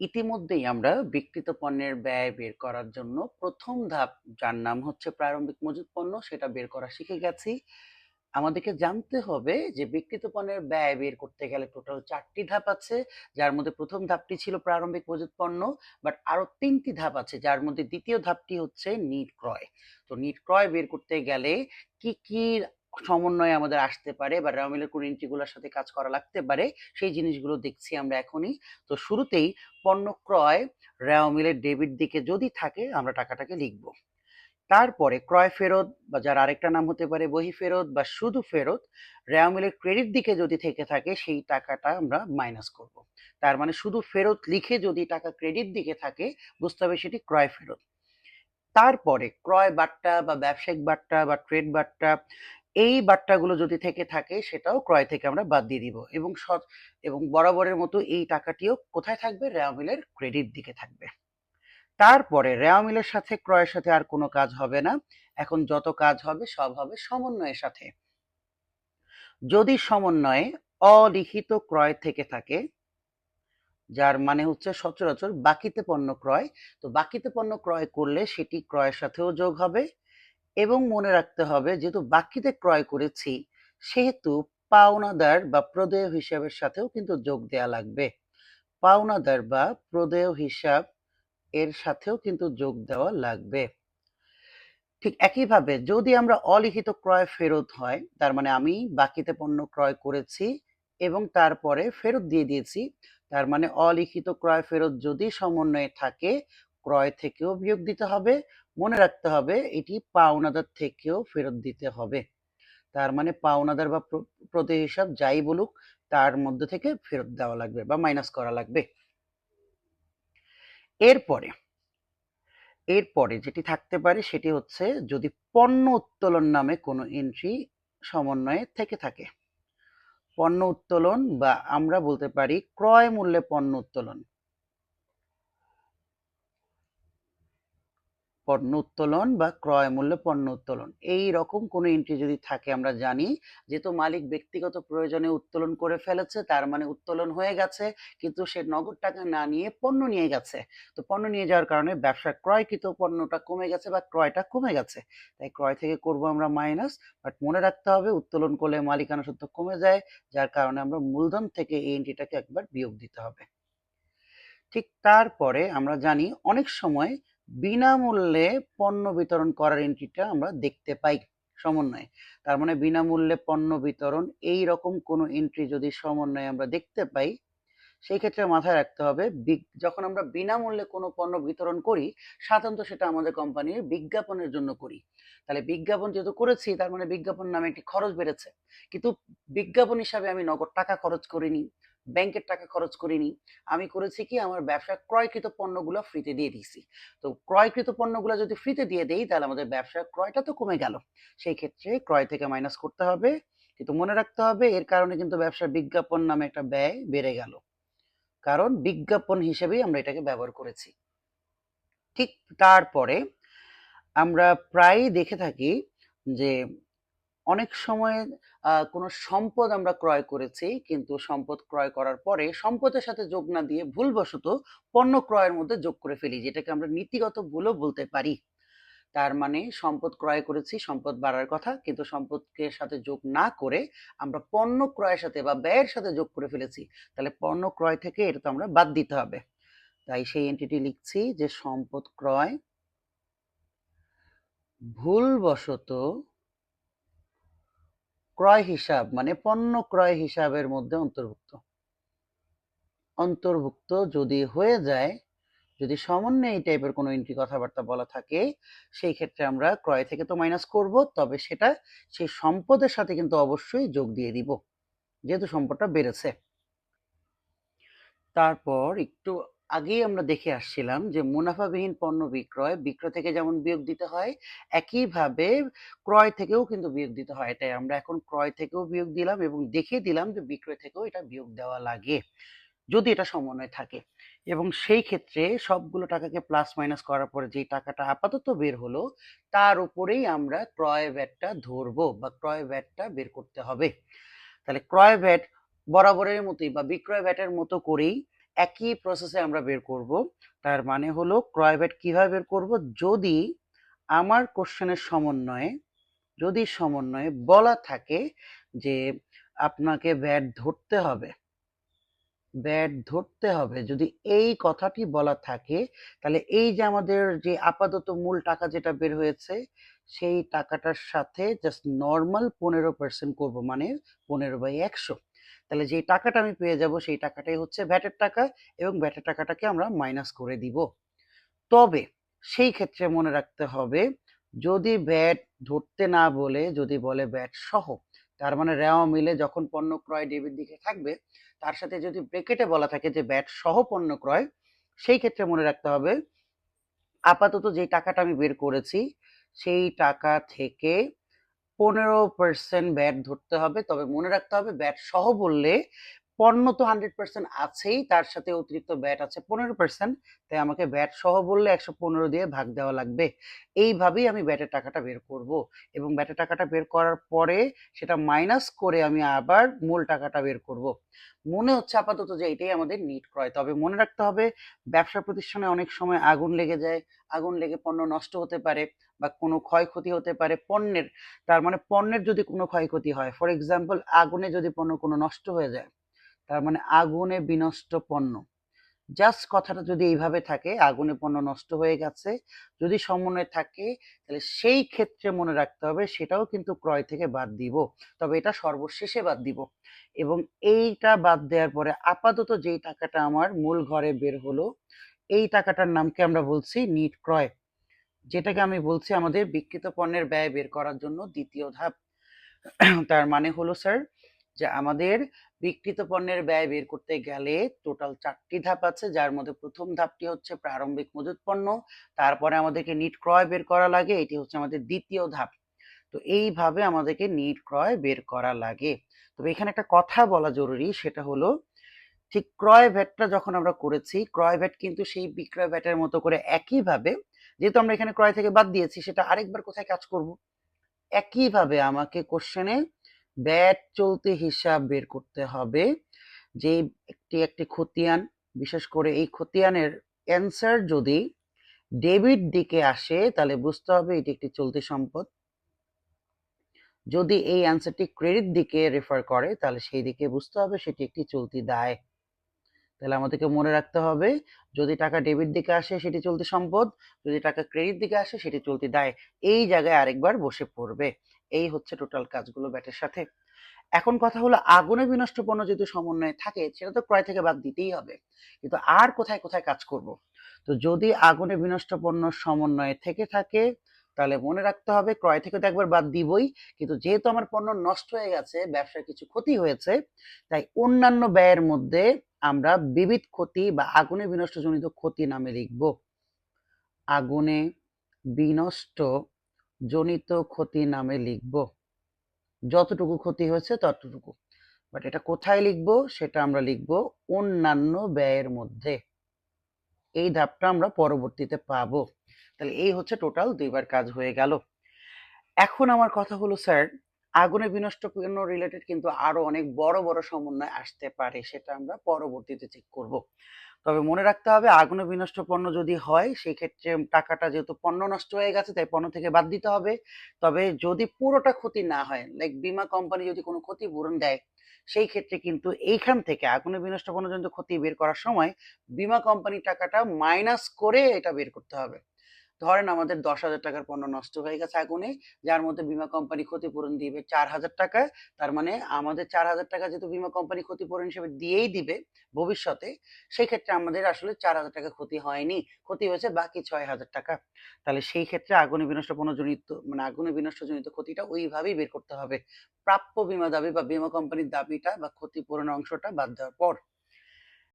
ইতিমধ্যেই আমরা বিক্রিত পণ্যের ব্যয় বের করার জন্য প্রথম ধাপ, যার নাম হচ্ছে প্রারম্ভিক মজুত পণ্য, সেটা বের করা শিখে গেছি। আমাদেরকে জানতে হবে যে বিক্রিত পণ্যের ব্যয় বের করতে গেলে টোটাল চারটি ধাপ আছে, যার মধ্যে প্রথম ধাপটি ছিল প্রারম্ভিক মজুত পণ্য, বাট আরও তিনটি ধাপ আছে, যার মধ্যে দ্বিতীয় ধাপটি হচ্ছে নিট ক্রয়। তো নিট ক্রয় বের করতে গেলে কি কি সমন্বয়ে আমাদের আসতে পারে বা রেওমিলের কোন এন্ট্রিগুলোর সাথে কাজ করা লাগতে পারে, সেই জিনিসগুলো দেখছি আমরা এখনই। তো শুরুতেই পণ্য ক্রয় রেওমিলের ডেবিট দিকে যদি থাকে, আমরা টাকাটাকে লিখব। তারপরে ক্রয় ফেরত বা যার আরেকটা নাম হতে পারে বহি ফেরত বা শুধু ফেরত রেওমিলের ক্রেডিট দিকে যদি থেকে থাকে, সেই টাকাটা আমরা মাইনাস করব। তার মানে শুধু ফেরত লিখে যদি টাকা ক্রেডিট দিকে থাকে, বুঝতে হবে সেটি ক্রয় ফেরত। তারপরে ক্রয় বাট্টা বা ব্যবসায়িক বাট্টা বা ট্রেড বাট্টা এই বাট্টাগুলো যদি থেকে থাকে, সেটাও ক্রয় থেকে আমরা বাদ দিয়ে দিব। এবং সৎ, এবং বরাবরের মতো এই টাকাটিও কোথায় থাকবে? রেওমিলের ক্রেডিট দিকে থাকবে। তারপরে রেওমিলের সাথে ক্রয়ের সাথে আর কোনো কাজ হবে না। এখন যত কাজ হবে, সব হবে সমন্বয়ের সাথে। যদি সমন্বয়ে অলিখিত ক্রয় থেকে থাকে, যার মানে হচ্ছে সচরাচর বাকিতে পণ্য ক্রয়, তো বাকিতে পণ্য ক্রয় করলে সেটি ক্রয়ের সাথেও যোগ হবে। এবং মনে রাখতে হবে, যেহেতু বাকিতে ক্রয় করেছি, সেহেতু পাওনাদার বা প্রদেয় হিসাবের সাথেও কিন্তু যোগ দেয়া লাগবে। পাওনাদার বা প্রদেয় হিসাব এর সাথেও কিন্তু যোগ দেওয়া লাগবে। ঠিক একইভাবে যদি আমরা অলিখিত ক্রয় ফেরত হয়, তার মানে আমি বাকিতে পণ্য ক্রয় করেছি এবং তারপরে ফেরত দিয়ে দিয়েছি, তার মানে অলিখিত ক্রয় ফেরত যদি সমন্বয়ে থাকে, ক্রয় থেকেও বিয়োগ দিতে হবে মনে রাখতে হবে, এটি পাওনাদার থেকেও ফেরত দিতে হবে। তার মানে পাওনাদার বা প্রতি হিসাব যাই বলুক, তার মধ্যে থেকে ফেরত দেওয়া লাগবে বা মাইনাস করা লাগবে। এরপরে এরপরে যেটি থাকতে পারে সেটি হচ্ছে যদি পণ্য উত্তোলন নামে কোনো এন্ট্রি সমন্বয়ে থেকে থাকে। পণ্য উত্তোলন বা আমরা বলতে পারি ক্রয় মূল্যে পণ্য উত্তোলন। পণ্য উত্তোলন বা ক্রয় মূল্যে পণ্য উত্তোলন। এই রকম কোনো এন্ট্রি যদি থাকে, আমরা জানি যেহেতু মালিক ব্যক্তিগত প্রয়োজনে উত্তোলন করে ফেলেছে, তার মানে উত্তোলন হয়ে গেছে, কিন্তু সে নগদ টাকা না নিয়ে পণ্য নিয়ে গেছে। তো পণ্য নিয়ে যাওয়ার কারণে ব্যবসা ক্রয়কৃত পণ্যটা কমে গেছে বা ক্রয়টা কমে গেছে। তাই ক্রয় থেকে করব আমরা মাইনাস বাট মনে রাখতে হবে উত্তোলন করলে মালিকানা সত্য কমে যায়, যার কারণে আমরা মূলধন থেকে এই এন্ট্রিটাকে একবার বিয়োগ দিতে হবে। ঠিক তারপরে আমরা জানি অনেক সময় বিনামূল্যে পণ্য বিতরণ করার এন্ট্রিটা আমরা দেখতে পাই সমন্বয়ে। তার মানে বিনামূল্যে পণ্য বিতরণ এই রকম কোনো এন্ট্রি যদি সমন্বয়ে আমরা দেখতে পাই, সেই ক্ষেত্রে মাথায় রাখতে হবে যখন আমরা বিনামূল্যে কোনো পণ্য বিতরণ করি সাধারণত সেটা আমাদের কোম্পানির বিজ্ঞাপনের জন্য করি। তাহলে বিজ্ঞাপন যেহেতু করেছি, তার মানে বিজ্ঞাপন নামে একটি খরচ বেড়েছে। কিন্তু বিজ্ঞাপন হিসাবে আমি নগদ টাকা খরচ করিনি। ব্যাংকের টাকা খরচ করিনি। আমি করেছি কি, আমার ব্যবসা ক্রয়কৃত পণ্যগুলো ফ্রিতে দিয়ে দিয়েছি। তো ক্রয়কৃত পণ্যগুলো যদি ফ্রিতে দিয়ে দেই, তাহলে আমাদের ব্যবসার ক্রয়টা তো কমে গেল। সেই ক্ষেত্রে ক্রয় থেকে মাইনাস করতে হবে। কিন্তু মনে রাখতে হবে, এর কারণে কিন্তু ব্যবসার বিজ্ঞাপন নামে একটা ব্যয় বেড়ে গেল। কারণ বিজ্ঞাপন হিসেবেই আমরা এটাকে ব্যবহার করেছি। ঠিক তারপরে আমরা প্রায়ই দেখে থাকি যে অনেক সময় কোনো সম্পদ আমরা ক্রয় করেছি, কিন্তু সম্পদ ক্রয় করার পরে সম্পদের সাথে যোগ না দিয়ে ভুলবশত পণ্য ক্রয়ের মধ্যে যোগ করে ফেলি, যেটাকে আমরা নীতিগত ভুলও বলতে পারি। তার মানে সম্পদ ক্রয় করেছি, সম্পদ বাড়ার কথা, কিন্তু সম্পদকে সাথে যোগ না করে আমরা পণ্য ক্রয়ের সাথে বা ব্যয়ের সাথে যোগ করে ফেলেছি, তাহলে পণ্য ক্রয় থেকে এটা তো আমরা বাদ দিতে হবে। তাই সেই এন্টিটি লিখছি যে সম্পদ ক্রয় ভুলবশত ক্রয় হিসাব মানে পণ্য ক্রয় হিসাবের মধ্যে অন্তর্ভুক্ত। অন্তর্ভুক্ত যদি হয়ে যায়, যদি সমন্বয়ে এই টাইপের কোনো এন্ট্রি কথাবার্তা বলা থাকে, সেই ক্ষেত্রে আমরা ক্রয় থেকে তো মাইনাস করব, তবে সেটা সেই সম্পদের সাথে কিন্তু অবশ্যই যোগ দিয়ে দিব, যেহেতু সম্পদটা বেড়েছে। তারপর একটু আগেই আমরা দেখে আসছিলাম যে মুনাফাবিহীন পণ্য বিক্রয় বিক্রয় থেকে যেমন বিয়োগ দিতে হয়, একইভাবে ক্রয় থেকেও কিন্তু বিয়োগ দিতে হয়। তাই আমরা এখন ক্রয় থেকেও বিয়োগ দিলাম এবং দেখিয়ে দিলাম যে বিক্রয় থেকেও এটা বিয়োগ দেওয়া লাগে, যদি এটা সমন্বয় থাকে। এবং সেই ক্ষেত্রে সবগুলো টাকাকে প্লাস মাইনাস করার পরে যে টাকাটা আপাতত বের হলো, তার উপরেই আমরা ক্রয় ব্যাটটা ধরবো বা ক্রয় ব্যাটটা বের করতে হবে। তাহলে ক্রয় ব্যাট বরাবরের মতোই বা বিক্রয় ব্যাটের মতো করেই একই প্রসেসে আমরা বের করব। তার মানে হলো ক্রয় ভ্যাট কীভাবে বের করব? যদি আমার কোশ্চেনের সমন্বয়ে, যদি সমন্বয়ে বলা থাকে যে আপনাকে ব্যাট ধরতে হবে ব্যাট ধরতে হবে, যদি এই কথাটি বলা থাকে, তাহলে এই যে আমাদের যে আপাতত মূল টাকা যেটা বের হয়েছে, সেই টাকাটার সাথে জাস্ট নর্মাল পনেরো পার্সেন্ট করব মানে পনেরো বাই একশো। তাহলে যে টাকাটা আমি পেয়ে যাব সেই টাকাটাই হচ্ছে ভ্যাটের টাকা এবং ভ্যাটের টাকাটাকে আমরা মাইনাস করে দিব। তবে সেই ক্ষেত্রে মনে রাখতে হবে, যদি ব্যাট ধরতে না বলে, যদি বলে ব্যাট সহ, তার মানে রেওয়া মিলে যখন পণ্য ক্রয় ডেবিট দিকে থাকবে, তার সাথে যদি ব্রেকেটে বলা থাকে যে ব্যাট সহ পণ্য ক্রয়, সেই ক্ষেত্রে মনে রাখতে হবে, আপাতত যে টাকাটা আমি বের করেছি, সেই টাকা থেকে পনেরো পার্সেন্ট ব্যাট ধরতে হবে। তবে মনে রাখতে হবে ব্যাট সহ বললে পণ্য তো হান্ড্রেড পার্সেন্ট আছেই, তার সাথে অতিরিক্ত ব্যাট আছে পনেরো পার্সেন্ট তাই আমাকে ব্যাট সহ বললে একশো পনেরো দিয়ে ভাগ দেওয়া লাগবে। এইভাবেই আমি ব্যাটের টাকাটা বের করব এবং ব্যাটের টাকাটা বের করার পরে সেটা মাইনাস করে আমি আবার মূল টাকাটা বের করব। মনে হচ্ছে আপাতত যে এটাই আমাদের নিট ক্রয়, তবে মনে রাখতে হবে ব্যবসা প্রতিষ্ঠানে অনেক সময় আগুন লেগে যায়, আগুন লেগে পণ্য নষ্ট হতে পারে বা কোনো ক্ষয়ক্ষতি হতে পারে পণ্যের, তার মানে পণ্যের যদি কোনো ক্ষয়ক্ষতি হয় ফর এক্সাম্পল আগুনে যদি পণ্য কোনো নষ্ট হয়ে যায় তার মানে আগুনে বিনষ্ট পণ্য। জাস্ট কথাটা যদি এইভাবে থাকে, আগুনে পণ্য নষ্ট হয়ে গেছে, যদি সমন্বয় থাকে, তাহলে সেই ক্ষেত্রে মনে রাখতে হবে, সেটাও কিন্তু ক্রয় থেকে বাদ দিব। তবে এটা সর্বশেষে বাদ দিব। এবং এইটা বাদ দেওয়ার পরে আপাতত যেই টাকাটা আমার মূল ঘরে বের হলো, এই টাকাটার নামকে আমরা বলছি নিট ক্রয়। যেটাকে আমি বলছি আমাদের বিক্রিত পণ্যের ব্যয় বের করার জন্য দ্বিতীয় ধাপ। তার মানে হলো, স্যার যে আমাদের বিক্রিত পণ্যের ব্যয় বের করতে গেলে টোটাল চারটি ধাপ আছে, যার মধ্যে প্রথম ধাপটি হচ্ছে প্রারম্ভিক মজুত পণ্য, তারপরে আমাদেরকে নিট ক্রয় বের করা লাগে, এটি হচ্ছে আমাদের দ্বিতীয় ধাপ। তো এইভাবে আমাদেরকে নিট ক্রয় বের করা লাগে। তবে এখানে একটা কথা বলা জরুরি, সেটা হলো ঠিক ক্রয় ভ্যাটটা যখন আমরা করেছি, ক্রয় ভ্যাট কিন্তু সেই বিক্রয় ভ্যাটের মতো করে একইভাবে, যেহেতু আমরা এখানে ক্রয় থেকে বাদ দিয়েছি, সেটা আরেকবার কোথায় কাজ করব? একইভাবে আমাকে কোশ্চেনে ব্যাট চলতি হিসাব বের করতে হবে যে একটি একটি খতিয়ান, বিশেষ করে এই খতিয়ানের অ্যান্সার যদি ডেবিট দিকে আসে, তাহলে বুঝতে হবে এটি একটি চলতি সম্পদ। যদি এই অ্যান্সারটি ক্রেডিট দিকে রেফার করে, তাহলে সেই দিকে বুঝতে হবে সেটি একটি চলতি দায়। তাহলে আমাদেরকে মনে রাখতে হবে, যদি টাকা ডেবিট দিকে আসে, সেটি চলতি সম্পদ, যদি টাকা ক্রেডিট দিকে আসে, সেটি চলতি দায়। এই জায়গায় আরেকবার বসে পড়বে। এই হচ্ছে টোটাল কাজগুলো ব্যাটের সাথে। এখন কথা হলো, আগুনে বিনষ্ট পণ্য যেহেতু সমন্বয়ে থাকে, সেটা তো ক্রয় থেকে বাদ দিতেই হবে। কিন্তু আর কোথায় কোথায় কাজ করব? তো যদি আগুনে বিনষ্ট পণ্য সমন্বয়ে থেকে থাকে, তাহলে মনে রাখতে হবে, ক্রয় থেকে তো একবার বাদ দিবই। কিন্তু যেহেতু আমার পণ্য নষ্ট হয়ে গেছে, ব্যবসার কিছু ক্ষতি হয়েছে, তাই অন্যান্য ব্যয়ের মধ্যে আমরা বিবিধ ক্ষতি বা আগুনে বিনষ্টজনিত ক্ষতি নামে লিখব। আগুনে বিনষ্ট জনিত ক্ষতি নামে লিখব। যতটুকু ক্ষতি হয়েছে ততটুকু। বাট এটা কোথায় লিখব সেটা আমরা লিখব অন্যান্য ব্যয়ের মধ্যে। এই ধাপটা আমরা পরবর্তীতে পাবো। তাহলে এই হচ্ছে টোটাল দুইবার কাজ হয়ে গেল। এখন আমার কথা হলো, স্যার, আগুনে বিনষ্ট পণ্য রিলেটেড কিন্তু আরও অনেক বড় বড় সমন্বয় আসতে পারে, সেটা আমরা পরবর্তীতে চেক করব। তবে মনে রাখতে হবে আগুনে বিনষ্ট পণ্য যদি হয় সেই ক্ষেত্রে টাকাটা যেহেতু পণ্য নষ্ট হয়ে গেছে, তাই পণ্য থেকে বাদ দিতে হবে। তবে যদি পুরোটা ক্ষতি না হয় লাইক বিমা কোম্পানি যদি কোনো ক্ষতিপূরণ দেয়, সেই ক্ষেত্রে কিন্তু এইখান থেকে আগুনে বিনষ্ট পণ্য যদি ক্ষতি বের করার সময় বিমা কোম্পানির টাকাটা মাইনাস করে এটা বের করতে হবে। ধরেন আমাদের দশ হাজার টাকার পণ্য নষ্ট হয়ে গেছে আগুনে, যার মধ্যে বীমা কোম্পানি ক্ষতিপূরণ দিবে চার হাজার টাকা, তার মানে আমাদের চার হাজার টাকা যেহেতু বীমা কোম্পানি ক্ষতিপূরণ হিসেবে দিয়েই দিবে ভবিষ্যতে, সেই ক্ষেত্রে আমাদের আসলে চার হাজার টাকা ক্ষতি হয়নি, ক্ষতি হয়েছে বাকি ছয় হাজার টাকা। তাহলে সেই ক্ষেত্রে আগুনে বিনষ্ট পণ্যজনিত মানে আগুনে বিনষ্টজনিত ক্ষতিটা ওইভাবেই বের করতে হবে। প্রাপ্য বীমা দাবি বা বীমা কোম্পানির দাবিটা বা ক্ষতিপূরণ অংশটা বাদ দেওয়ার পর।